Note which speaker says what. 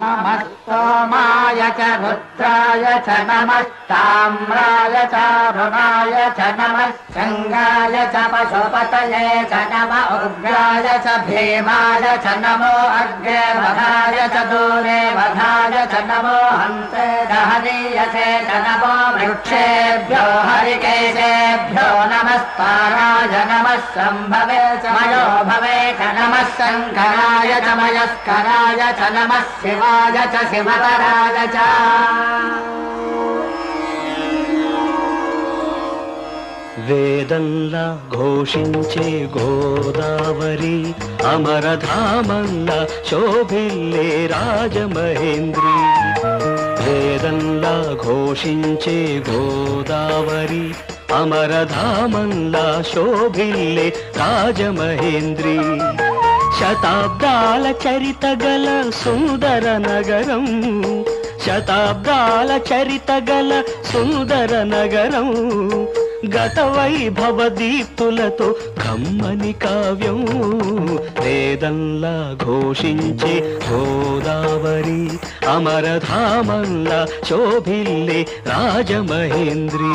Speaker 1: नमस्तोमाय च रुद्राय च नमस्ताम्राय च रुणाय च नमः शङ्गाय च पशुपतये च नम उग्राय च भीमाय च नमो अग्रे वधाय च दूरे वधाय च नमो हन्ते दहनीयसे च नमो वृक्षेभ्यो हरिकेशेभ्यो नमस्ताराय नमः सम्भवे च मयो भवे शङ्कराय च मयस्कराय च नमः शिवाय च शिवतराय च
Speaker 2: వేదంలా ఘోషించే గోదావరి అమరధామంలా శోభిల్లే రాజమహేంద్రి వేదంలా ఘోషించే గోదావరి అమరధామంలా శోభిల్లే రాజమహేంద్రి శతాబ్దాల చరిత గల సుందర నగరం. శతాబ్దాల చరిత గల సుందర నగరం. గత వైభవ దీప్తులతో కమ్మని కావ్యం. వేదంలా ఘోషించే గోదావరి అమరధామంలా శోభిల్లే రాజమహేంద్రీ.